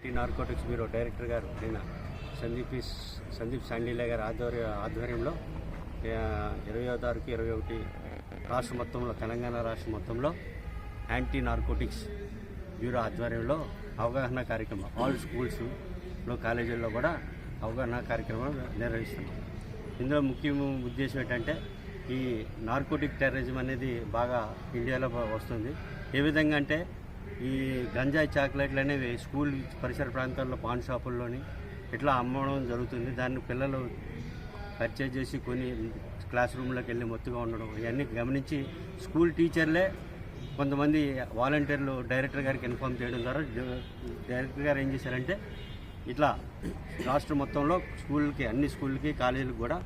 Tea narcotics bureau director గారు నిన్న సందీప్ సందీప్ శాండీలే గారి ఆధ్వర్య ఆధ్వర్యంలో ఇరవయో తారీఖు ఇరవై ఒకటి రాష్ట్ర మొత్తంలో తెలంగాణ రాష్ట్ర మొత్తంలో యాంటీ నార్కోటిక్స్ బ్యూరో ఆధ్వర్యంలో అవగాహన కార్యక్రమం ఆల్ స్కూల్స్లో కాలేజీల్లో కూడా అవగాహన కార్యక్రమం నిర్వహిస్తున్నాం. ఇందులో ముఖ్య ఉద్దేశం ఏంటంటే ఈ నార్కోటిక్ టెర్రరిజం అనేది బాగా ఇండియాలో వస్తుంది. ఏ విధంగా అంటే ఈ గంజాయి చాక్లెట్లు అనేవి స్కూల్ పరిసర ప్రాంతాల్లో పాన్ షాపుల్లోని ఇట్లా అమ్మడం జరుగుతుంది దాన్ని పిల్లలు పర్చేజ్ చేసి కొన్ని క్లాస్ రూమ్లోకి వెళ్ళి మొత్తుగా ఉండడం ఇవన్నీ గమనించి స్కూల్ టీచర్లే కొంతమంది వాలంటీర్లు డైరెక్టర్ గారికి ఇన్ఫామ్ చేయడం ద్వారా డైరెక్టర్ గారు ఏం చేశారంటే ఇట్లా రాష్ట్రం మొత్తంలో స్కూల్కి అన్ని స్కూల్కి కాలేజీలకు కూడా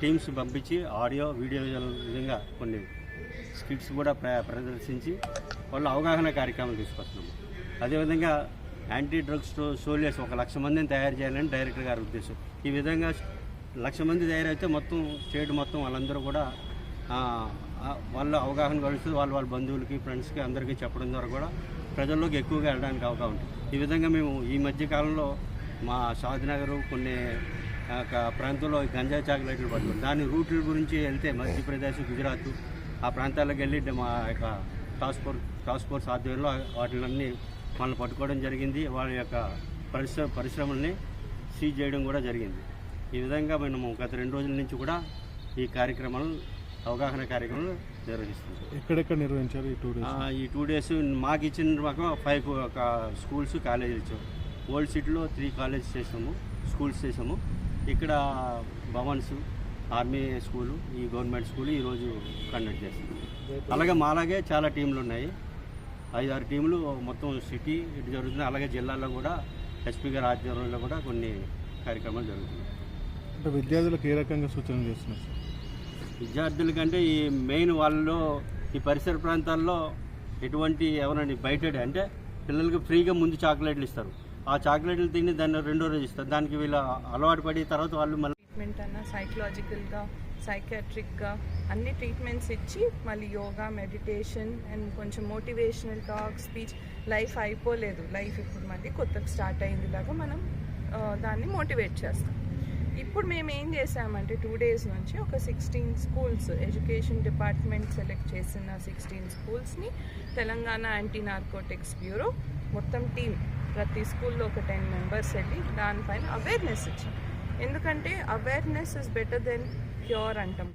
టీమ్స్ పంపించి ఆడియో వీడియో విధంగా కొన్ని స్కిట్స్ కూడా ప్ర ప్రదర్శించి వాళ్ళు అవగాహన కార్యక్రమం తీసుకొస్తున్నాము. అదేవిధంగా యాంటీ డ్రగ్స్ సోలియర్స్ ఒక లక్ష మందిని తయారు చేయాలని డైరెక్టర్ గారి ఉద్దేశం. ఈ విధంగా లక్ష మంది తయారైతే మొత్తం స్టేట్ మొత్తం వాళ్ళందరూ కూడా వాళ్ళు వాళ్ళ అవగాహన కలుస్తుంది వాళ్ళు వాళ్ళ బంధువులకి ఫ్రెండ్స్కి అందరికీ చెప్పడం ద్వారా కూడా ప్రజల్లోకి ఎక్కువగా వెళ్ళడానికి అవకాశం ఉంటుంది. ఈ విధంగా మేము ఈ మధ్య కాలంలో మా షాద్నగర్ కొన్ని ప్రాంతంలో గంజా చాక్లెట్లు పడుతుంది దాని రూట్ల గురించి వెళ్తే మధ్యప్రదేశ్ గుజరాత్ ఆ ప్రాంతాలకు వెళ్ళి మా యొక్క టాస్క్ ఫోర్స్ టాస్క్ ఫోర్స్ ఆధ్వర్యంలో వాటిలన్నీ వాళ్ళని పట్టుకోవడం జరిగింది. వాళ్ళ యొక్క పరిశ్రమ పరిశ్రమల్ని సీజ్ చేయడం కూడా జరిగింది. ఈ విధంగా మేము గత రెండు రోజుల నుంచి కూడా ఈ కార్యక్రమాలు అవగాహన కార్యక్రమాలు నిర్వహిస్తున్నాం. ఎక్కడెక్కడ నిర్వహించారు ఈ టూ డేస్? ఈ టూ డేస్ మాకు ఇచ్చిన మాకు ఫైవ్ ఒక స్కూల్స్ కాలేజీలు ఇచ్చాం. ఓల్డ్ సిటీలో త్రీ కాలేజెస్ చేసాము స్కూల్స్ చేసాము. ఇక్కడ భవన్స్ ఆర్మీ స్కూలు ఈ గవర్నమెంట్ స్కూల్ ఈరోజు కండక్ట్ చేస్తాం అలాగే మాలాగే చాలా టీంలు ఉన్నాయి. ఐదు ఆరు టీంలు మొత్తం సిటీ ఇటు జరుగుతుంది అలాగే జిల్లాలో కూడా ఎస్పీ గారి ఆధ్వర్యంలో కూడా కొన్ని కార్యక్రమాలు జరుగుతున్నాయి. అంటే విద్యార్థులకు ఏ రకంగా సూచనలు చేస్తున్నారు సార్? విద్యార్థుల కంటే ఈ మెయిన్ వాళ్ళలో ఈ పరిసర ప్రాంతాల్లో ఎటువంటి ఎవరండి బయట అంటే పిల్లలకి ఫ్రీగా ముందు చాక్లెట్లు ఇస్తారు. ఆ చాక్లెట్లు తిని దాన్ని రెండో రోజు ఇస్తారు. దానికి వీళ్ళు అలవాటు పడి తర్వాత వాళ్ళు మళ్ళీ ట్రీట్మెంట్ అన్న సైకలాజికల్గా సైకాట్రిక్గా అన్ని ట్రీట్మెంట్స్ ఇచ్చి మళ్ళీ యోగా మెడిటేషన్ అండ్ కొంచెం మోటివేషనల్ టాక్ స్పీచ్ లైఫ్ అయిపోలేదు. లైఫ్ ఇప్పుడు మళ్ళీ కొత్తగా స్టార్ట్ అయింది లాగా మనం దాన్ని మోటివేట్ చేస్తాం. ఇప్పుడు మేము ఏం చేసామంటే టూ డేస్ నుంచి ఒక sixteen schools education department select చేసిన సిక్స్టీన్ స్కూల్స్ని తెలంగాణ యాంటీ నార్కోటిక్స్ బ్యూరో మొత్తం టీం ప్రతి స్కూల్లో ఒక టెన్ మెంబర్స్ వెళ్ళి దానిపైన అవేర్నెస్ ఇచ్చాం. ఎందుకంటే awareness is better than cure అంటాం.